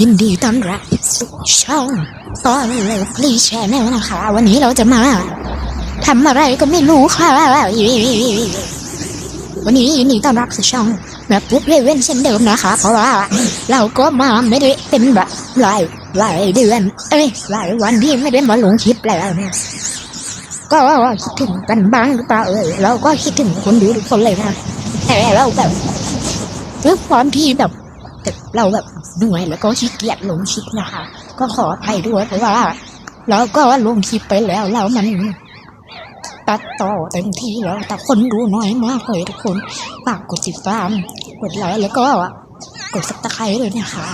ยินดีต้อนรับสู่ช่องตอนเลิฟลีแชนแนลนะคะ วันนี้เราจะมาทำอะไรก็ไม่รู้ค่ะ วันนี้ยินดีต้อนรับสู่ช่องแบบปุ๊บเลเว่นเช่นเดิมนะคะ เพราะว่าเราก็มาไม่ได้เป็นแบบหลายหลายเดือนเอ้ยหลายวันที่ไม่ได้มาลงคลิปแล้วเนี่ยก็คิดถึงกันบ้างหรือเปล่าเอ่ยเราก็คิดถึงคนดูทุกคนเลยนะแต่เราแบบด้วยความที่แบบ เราแบบเหนื่อยแล้วก็ขี้เกียจลงคลิปนะคะ ก็ขออภัยด้วยเพราะว่าเราก็ลงคลิปไปแล้วแล้วมันตัดต่อเต็มที่แล้ว แต่คนดูน้อยมากเลยทุกคนฝากกดติดตามกดไลค์แล้วก็กดซับสไครต์เลยนะคะ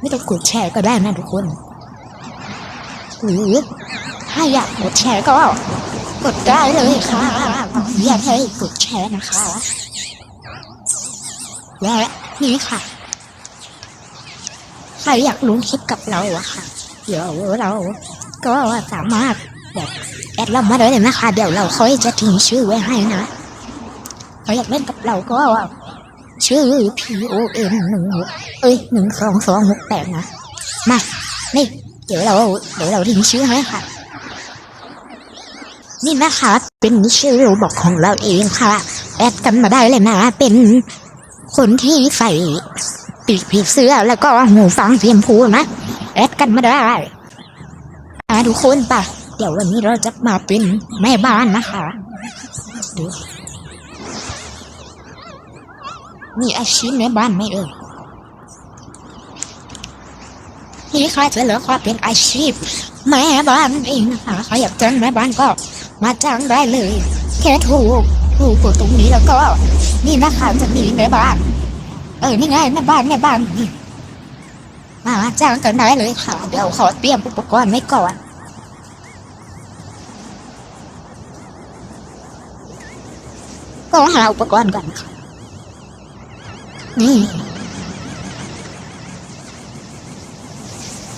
ไม่ต้องกดแชร์ก็ได้นะทุกคน หรือถ้าอยากกดแชร์ก็กดได้เลยค่ะอยากให้กดแชร์นะคะและนี่ค่ะ รอยากลงคลิปกับเราอะค่ะ เดี๋ยวเราก็สามารถแบบแอดเรามาได้เลยนะคะ เดี๋ยวเราค่อยจะทิ้งชื่อไว้ให้นะใครอยากเล่นกับเราก็ชื่อ P O N หนึ่งเอ้ยหนึ่งสองสองหกแปดนะ มานี่เดี๋ยวเราเดี๋ยวเราทิ้งชื่อให้ค่ะ นี่นะคะเป็นชื่อโรบอกของเราเองค่ะ แอดกันมาได้เลยนะ เป็นคนที่ใส่ ปีกผีเสื้อแล้วก็หูฟังเสียมพูนะแอดกันมาได้อ่าทุกคนปะเดี๋ยววันนี้เราจะมาเป็นแม่บ้านนะคะดูมีอาชีพแม่บ้านไหมเอ่ยนี่ค่ะจะเหลือความเป็นอาชีพ แม่บ้านเองนะคะใครอยากจ้างแม่บ้านก็มาจ้างได้เลย แค่ถูกถูกกดตรงนี้แล้วก็ นี่นะคะจะมีแม่บ้าน เออนี่ไงแม่บ้านแม่บ้านมาจ้างกันได้เลยค่ะ เดี๋ยวขอเตรียมอุปกรณ์ไว้ก่อนก็หาอุปกรณ์ก่อนค่ะนี่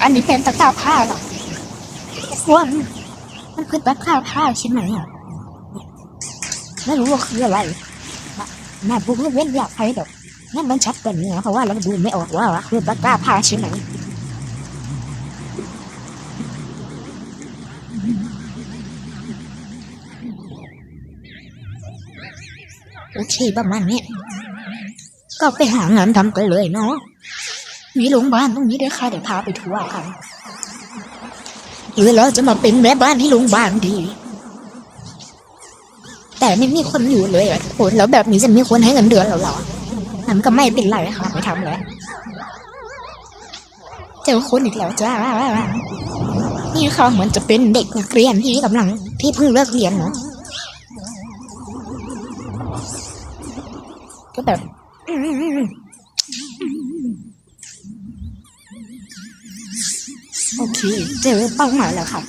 อันนี้เป็นตะกร้าผ้าหรอว่ามันคือตะกร้าผ้าใช่ไหมอะไม่รู้ว่าคืออะไรแม่พูดเว้นอยากให้แบบ นั่นมันชัดกว่านี้นะเพราะว่าเราดูไม่ออกว่าคือตะกร้าผ้าใช่ไหมโอเคประมาณนี้ก็ไปหางานทำกันเลยเนาะมีโรงพยาบาลตรงนี้ด้วยค่ะเดี๋ยวพาไปทัวร์ค่ะหรือเราจะมาเป็นแม่บ้านที่โรงพยาบาลดี แต่ไม่มีคนอยู่เลยอะทุกคนแล้วแบบนี้จะมีคนให้เงินเดือนเราหรอ มันก็ไม่เป็นไรค่ะไม่ทำแล้วเจอคนอีกแล้วจ้านี่เขาเหมือนจะเป็นเด็กนักเรียนที่กำลังที่เพิ่งเลิกเรียนเนาะก็แบบโอเค เจอเป้าหมายแล้วค่ะ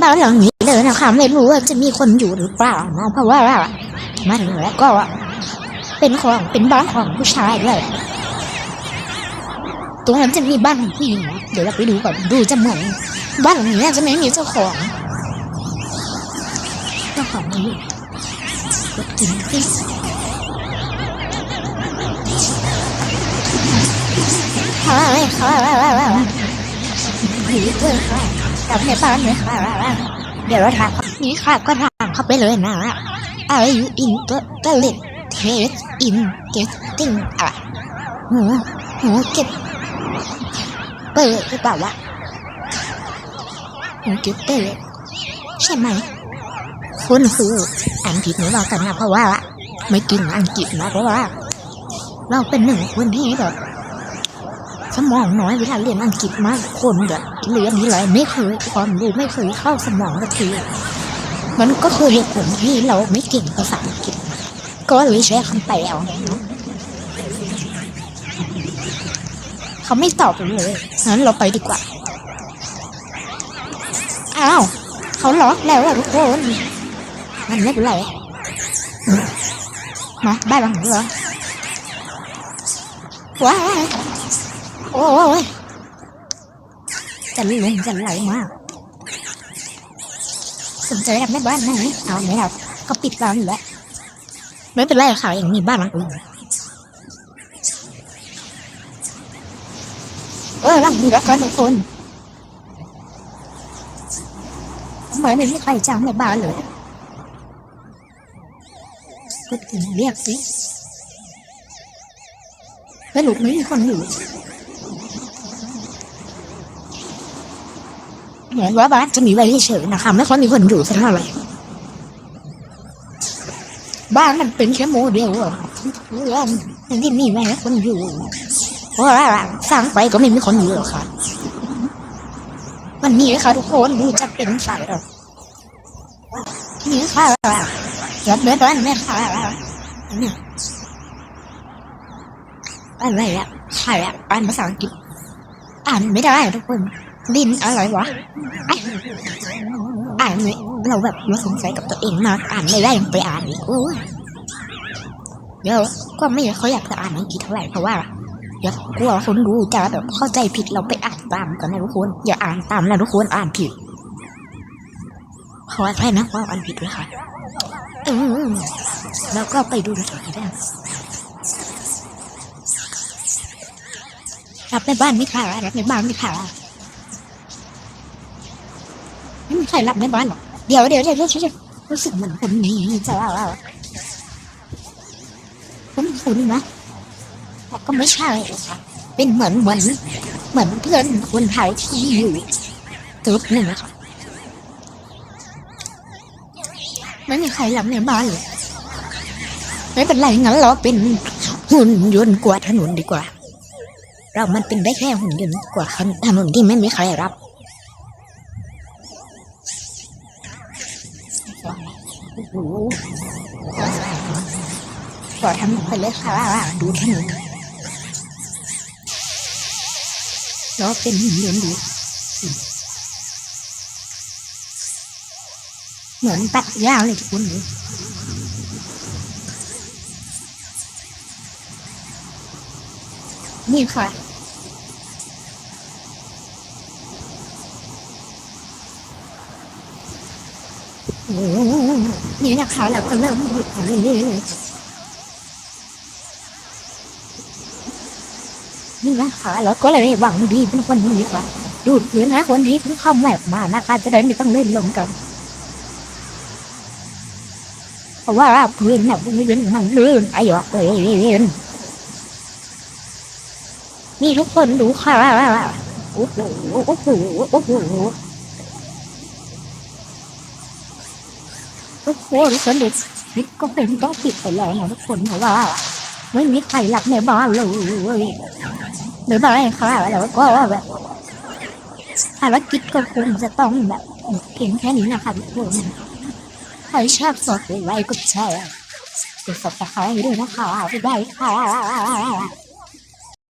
บ้านหลังนี้เลยนะคะ ไม่รู้ว่าจะมีคนอยู่หรือเปล่าเนาะเพราะว่ามาถึงแล้วก็ เป็นของเป็นบ้านของผู้ชายด้วยตรงนั้นจะมีบ้านของผู้หญิงเดี๋ยวเราไปดูก่อนดูจะเหมือนบ้านหลังนี้จะไม่มีเจ้าของเจ้าของนี้รถกินฟิสค่ะค่ะผีเพื่อนค่ะกับในบ้านเลยค่ะเดี๋ยวเราถามนี่ค่ะก็ถามเข้าไปเลยนะ Are you in the the lit test in getting อะหูหูเก็บเปิดหรือเปล่าวะหูเก็บเปิดใช่ไหมคุณคืออ่านผิดหรือเปล่ากันนะเพราะว่า ไม่กินอังกฤษนะเพราะว่า เราเป็นหนึ่งคนที่แบบสมองน้อยเวลาเรียนอังกฤษมากคนแบบเรียนทีไรไม่เคยความรู้ไม่เคยเข้าสมองสักทีมันก็คือเหตุผลที่เราไม่เก่งภาษาอังกฤษ ก็เลยใช้คำแปลเอาเขาไม่ตอบเลยงั้นเราไปดีกว่า อ้าว เขาล็อกแล้วอะทุกคนมันไม่เป็นไรมาบ้านหลังนี้เหรอว้ายโอ้ยจะลงจะไหลมากสนใจรับแม่บ้านไหมเอาไหมครับก็ปิดร้านอยู่แล้ว ไม่เป็นไรค่ะยังมีบ้านหลังอื่นเออร่างเหลือกันทุกคนทำไมไม่มีใครจ้างในบ้านเลยก็ถึงเรียกสิแล้วลูกไม่มีคนอยู่เหมือนว่าบ้านจะมีไว้เฉยๆนะคะไม่ค่อยมีคนอยู่สักเท่าไหร่ บ้านมันเป็นแค่โมเดลอะเรื่องที่นี่ไม่มีคนอยู่เพราะว่าสร้างไปก็ไม่มีคนอยู่หรอกค่ะวันนี้ค่ะทุกคนดูจะเป็นสายหรอนี่ค่ะยัดเบ็ดร้านแม่ค่ะเนี่ยอะไรอะใครอะอ่านภาษาอังกฤษอ่านไม่ได้ทุกคน ลิ้นอะไรวะไอ้อ่านเราแบบเราสงสัยกับตัวเองมากอ่านไม่ได้ยังไปอ่านอีกโอ้ยเดี๋ยวก็ไม่เขาอยากจะอ่านอังกฤษเท่าไหร่เพราะว่าอย่ากลัวคนรู้จะแบบเข้าใจผิดเราไปอ่านตามกันนะทุกคน อย่าอ่านตามนะทุกคนอ่านผิดขออภัยนะว่าอ่านผิดด้วยค่ะแล้วก็ไปดูในสถานได้รับในบ้านไม่ค่ะรับในบ้านไม่ค่ะ ไม่มีใครรับในบ้านหรอกเดี๋ยวเดี๋ยวเดี๋ยวเดี๋ยวเดี๋ยรู้สึกเหมือนคนนี้จะว่าว่าคุณคุณนะแต่ก็ไม่ใช่ค่ะเป็นเหมือนเหมือนเหมือนเพื่อนคนไทยที่อยู่จุดหนึ่งนะคะไม่มีใครรับในบ้านเลยไม่เป็นไรงั้นเราเป็นหุ่นยนต์กว่าถนนดีกว่า เรามันเป็นได้แค่หุ่นยนต์กว่าถนนที่ไม่มีใครรับ โอ้โหปล่อทำไปเลยค่ะดูถนน nó เป็นหินเหลืองดูเหมือนตัดหญ้าเลยทุกคนเลยนี่ค่ะโอ้ นี่นะคะเราก็เริ่มดูไปเรื่อยๆเลยนี่นะคะแล้วก็เลยหวังดีเป็นคนดีกว่าดูดพื้นนะคนที่เพิ่งเข้าแมปมานะคะจะได้ไม่ต้องเล่นลงกันเพราะว่าพื้นเนี่ยพื้นมันลื่นไอ้หยอกเลยนี่ทุกคนดูค่ะโอ้โหโอ้โหโอ้โห ทุกคนทุกคนดูนี่ก็เป็นต้องปิดไปแล้วนะทุกคนเพราะว่า ไม่มีใครหลับในบ้านเลยหรือไม่ค่ะแล้วก็แบบภารกิจก็คงจะต้องแบบเพียงแค่นี้นะคะทุกคนใครชอบสดไลค์กดแชร์กดสับตะไคร้ด้วยนะคะบ๊ายบายค่ะ